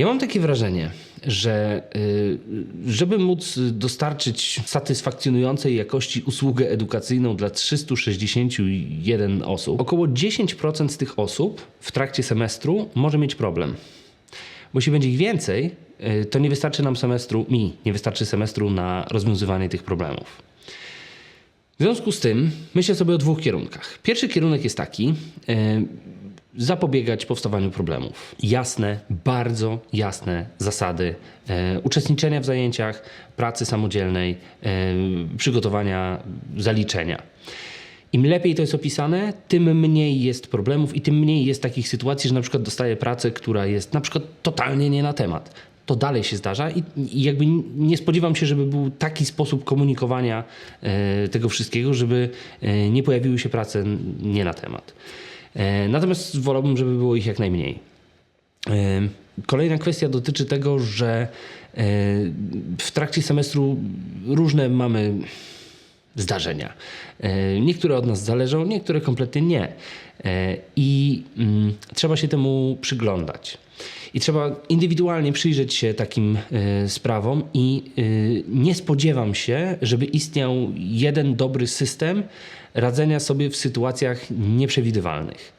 Ja mam takie wrażenie, że y, żeby móc dostarczyć satysfakcjonującej jakości usługę edukacyjną dla 361 osób, około 10% z tych osób w trakcie semestru może mieć problem. Bo jeśli będzie ich więcej, y, to nie wystarczy nam semestru, mi nie wystarczy semestru na rozwiązywanie tych problemów. W związku z tym myślę sobie o dwóch kierunkach. Pierwszy kierunek jest taki: e, zapobiegać powstawaniu problemów. Jasne, bardzo jasne zasady e, uczestniczenia w zajęciach, pracy samodzielnej, e, przygotowania zaliczenia. Im lepiej to jest opisane, tym mniej jest problemów i tym mniej jest takich sytuacji, że na przykład dostaję pracę, która jest na przykład totalnie nie na temat. To dalej się zdarza i, i jakby nie spodziewam się, żeby był taki sposób komunikowania e, tego wszystkiego, żeby e, nie pojawiły się prace nie na temat. E, natomiast wolałbym, żeby było ich jak najmniej. E, Kolejna kwestia dotyczy tego, że e, w trakcie semestru różne mamy zdarzenia. E, Niektóre od nas zależą, niektóre kompletnie nie. E, I mm, trzeba się temu przyglądać. I trzeba indywidualnie przyjrzeć się takim e, sprawom, i nie spodziewam się, żeby istniał jeden dobry system radzenia sobie w sytuacjach nieprzewidywalnych.